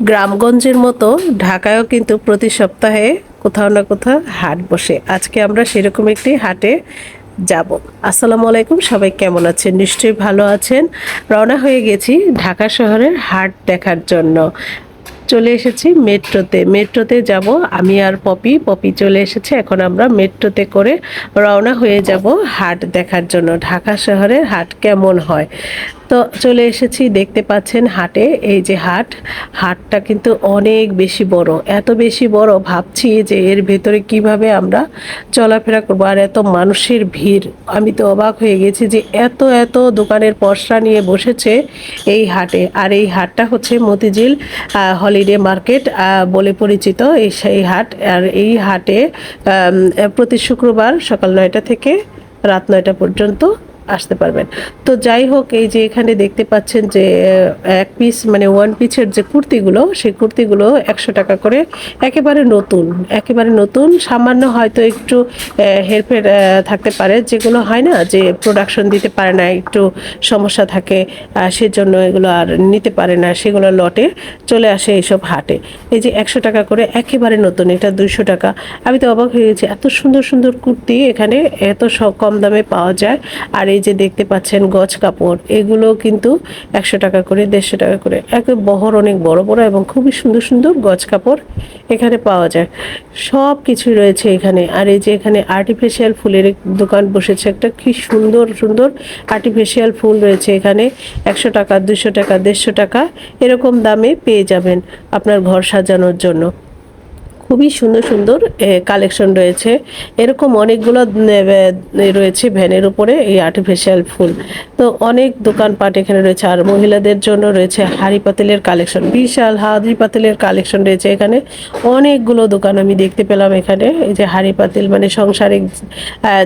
গ্রামগঞ্জের মতো ঢাকায়ও কিন্তু প্রতি সপ্তাহে কোথাও না কোথাও হাট বসে। আজকে আমরা সেরকম একটি হাটে যাব। আসসালামু আলাইকুম, সবাই কেমন আছেন? নিশ্চয়ই ভালো আছেন। রওনা হয়ে গেছি ঢাকা শহরের হাট দেখার জন্য। চলে এসেছি মেট্রোতে। মেট্রোতে যাব, আমি আর পপি। পপি চলে এসেছে, এখন আমরা মেট্রোতে করে রওনা হয়ে যাব হাট দেখার জন্য। ঢাকা শহরের হাট কেমন হয়? তো চলে এসেছি, দেখতে পাচ্ছেন হাটে, এই যে হাট। হাটটা কিন্তু অনেক বেশি বড়। এত বেশি বড়, ভাবছি যে এর ভেতরে কীভাবে আমরা চলাফেরা করব। আর এত মানুষের ভিড়। আমি তো অবাক হয়ে গেছি যে এত এত দোকানের পসরা নিয়ে বসেছে এই হাটে। আর এই হাটটা হচ্ছে মতিঝিল হলিডে মার্কেট বলে পরিচিত এই সেই হাট। আর এই হাটে প্রতি শুক্রবার সকাল নয়টা থেকে রাত নয়টা পর্যন্ত আসতে পারবেন। তো যাই হোক, এই যে এখানে দেখতে পাচ্ছেন যে এক পিস মানে ওয়ান পিসের যে কুর্তিগুলো, সেই কুর্তিগুলো একশো টাকা করে একেবারে নতুন একেবারে নতুন। সামান্য হয়তো একটু হেরফের থাকতে পারে। যেগুলো হয় না যে প্রোডাকশন দিতে পারে না, একটু সমস্যা থাকে সেজন্য এগুলো আর নিতে পারে না, সেগুলো লটে চলে আসে এইসব হাটে। এই যে একশো টাকা করে একেবারে নতুন, এটা দুইশো টাকা। আমি তো অবাক হয়ে গেছি, এত সুন্দর সুন্দর কুর্তি এখানে, এত কম দামে পাওয়া যায়। আর এই যে দেখতে পাচ্ছেন গজ কাপড় এগুলো কিন্তু একশো টাকা করে, দেড়শো টাকা করে। এক বহর অনেক বড় বড় এবং খুবই সুন্দর সুন্দর গজ কাপড় এখানে পাওয়া যায়। সব কিছুই রয়েছে এখানে। আর এই যে এখানে আর্টিফিশিয়াল ফুলের দোকান বসেছে একটা, কি সুন্দর সুন্দর আর্টিফিশিয়াল ফুল রয়েছে এখানে। একশো টাকা দুশো টাকা, দেড়শো টাকা, এরকম দামে পেয়ে যাবেন আপনার ঘর সাজানোর জন্য। খুবই সুন্দর সুন্দর কালেকশন রয়েছে। এরকম অনেকগুলো রয়েছে ভ্যানের উপরে এই আর্টিফিশিয়াল ফুল। তো অনেক দোকানপাট এখানে রয়েছে। আর মহিলাদের জন্য রয়েছে হাড়ি পাতিলের কালেকশন বিশাল হাড়ি পাতিলের কালেকশন রয়েছে এখানে। অনেকগুলো দোকান আমি দেখতে পেলাম এখানে। এই যে হাড়ি পাতিল মানে সংসারিক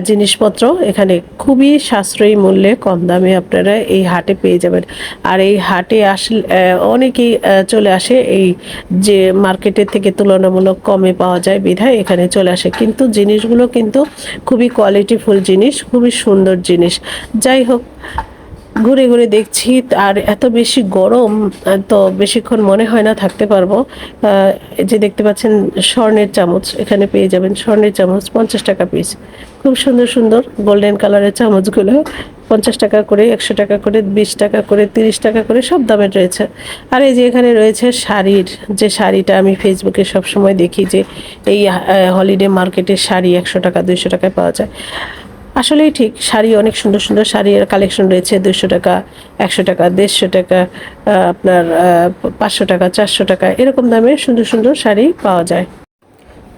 জিনিসপত্র এখানে খুবই সাশ্রয়ী মূল্যে কম দামে আপনারা এই হাটে পেয়ে যাবেন। আর এই হাটে আসলে অনেকেই চলে আসে এই যে মার্কেটের থেকে তুলনামূলক কমে পাওয়া যায় বিধায় এখানে চলে আসে। কিন্তু জিনিসগুলো কিন্তু খুবই কোয়ালিটিফুল জিনিস, খুবই সুন্দর জিনিস। যাই হোক, ঘুরে ঘুরে দেখছি আর এত বেশি গরম, তো বেশিক্ষণ মনে হয় না থাকতে পারব। যে দেখতে পাচ্ছেন স্বর্ণের চামচ, এখানে পেয়ে যাবেন স্বর্ণের চামচ, পঞ্চাশ টাকা পিস খুব সুন্দর সুন্দর গোল্ডেন কালারের চামচগুলো পঞ্চাশ টাকা করে, একশো টাকা করে, বিশ টাকা করে, তিরিশ টাকা করে, সব দামের রয়েছে। আর এই যে এখানে রয়েছে শাড়ির, যে শাড়িটা আমি ফেসবুকে সব সময় দেখি যে এই হলিডে মার্কেটের শাড়ি একশো টাকা, দুইশো টাকায় পাওয়া যায়। আসলেই ঠিক, শাড়ি অনেক সুন্দর সুন্দর শাড়ির কালেকশন রয়েছে দুশো টাকা, একশো টাকা, দেড়শো টাকা আপনার পাঁচশো টাকা, চারশো টাকা, এরকম দামে সুন্দর সুন্দর শাড়ি পাওয়া যায়।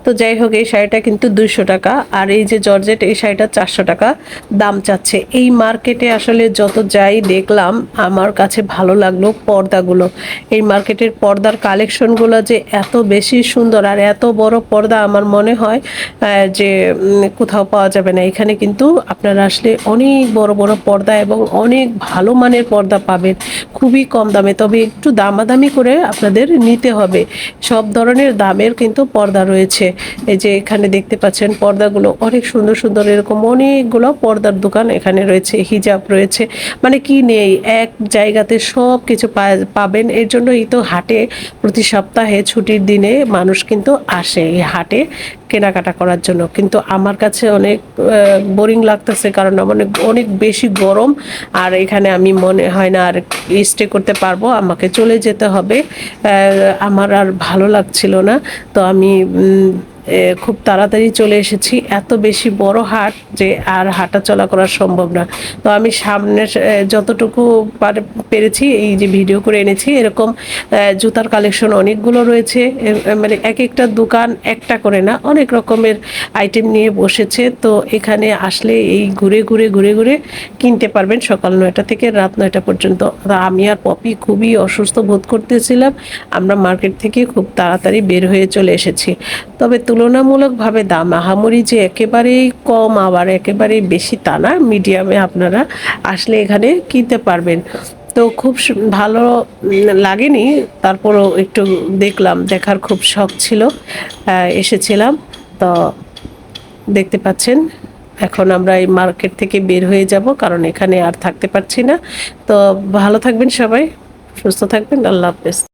তো যাই হোক, এই শাড়িটা কিন্তু দুইশো টাকা। আর এই যে জর্জেট, এই শাড়িটা চারশো টাকা। দাম চাচ্ছে। এই মার্কেটে আসলে যত যাই দেখলাম, আমার কাছে ভালো লাগল পর্দাগুলো। এই মার্কেটের পর্দার কালেকশনগুলো যে এত বেশি সুন্দর আর এত বড় পর্দা আমার মনে হয় যে কোথাও পাওয়া যাবে না। এখানে কিন্তু আপনারা আসলে অনেক বড় বড় পর্দা এবং অনেক ভালো মানের পর্দা পাবেন। খুবই কম দামে। তবে একটু দামাদামি করে আপনাদের নিতে হবে। সব ধরনের দামের কিন্তু পর্দা রয়েছে। এই যে এখানে দেখতে পাচ্ছেন পর্দাগুলো অনেক সুন্দর সুন্দর, এরকম অনেকগুলো পর্দার দোকান এখানে রয়েছে, হিজাব রয়েছে। মানে কি নেই, এক জায়গাতে সব কিছু পাবেন। এর জন্য এই তো হাটে প্রতি সপ্তাহে ছুটির দিনে মানুষ কিন্তু আসে এই হাটে। কেনাকাটা করার জন্য। কিন্তু আমার কাছে অনেক বোরিং লাগতেছে কারণ মানে অনেক বেশি গরম আর এখানে আমি মনে হয় না আর স্টে করতে পারব, আমাকে চলে যেতে হবে। আমার আর ভালো লাগছিল না। তো আমি খুব তাড়াতাড়ি চলে এসেছি। এত বেশি বড় হাট যে আর হাঁটা চলা করা সম্ভব না। তো আমি সামনে যতটুকু পারে- পেরেছি, এই যে ভিডিও করে এনেছি, এরকম জুতার কালেকশন অনেকগুলো রয়েছে। মানে এক একটা দোকান একটা করে না, অনেক রকমের আইটেম নিয়ে বসেছে। তো এখানে আসলে এই ঘুরে ঘুরে ঘুরে ঘুরে কিনতে পারবেন সকাল নয়টা থেকে রাত নয়টা পর্যন্ত। আমি আর পপি খুবই অসুস্থ বোধ করতেছিলাম। আমরা মার্কেট থেকে খুব তাড়াতাড়ি বের হয়ে চলে এসেছি। তবে তুলনামূলকভাবে দাম আহামরি যে একেবারেই কম, আবার একেবারেই বেশি তা না, মিডিয়ামে আপনারা আসলে এখানে কিনতে পারবেন। তো খুব ভালো লাগেনি, তারপরও একটু দেখলাম, দেখার খুব শখ ছিল এসেছিলাম। তো দেখতে পাচ্ছেন, এখন আমরা এই মার্কেট থেকে বের হয়ে যাব, কারণ এখানে আর থাকতে পারছি না। তো ভালো থাকবেন সবাই, সুস্থ থাকবেন, আল্লাহ হাফেজ।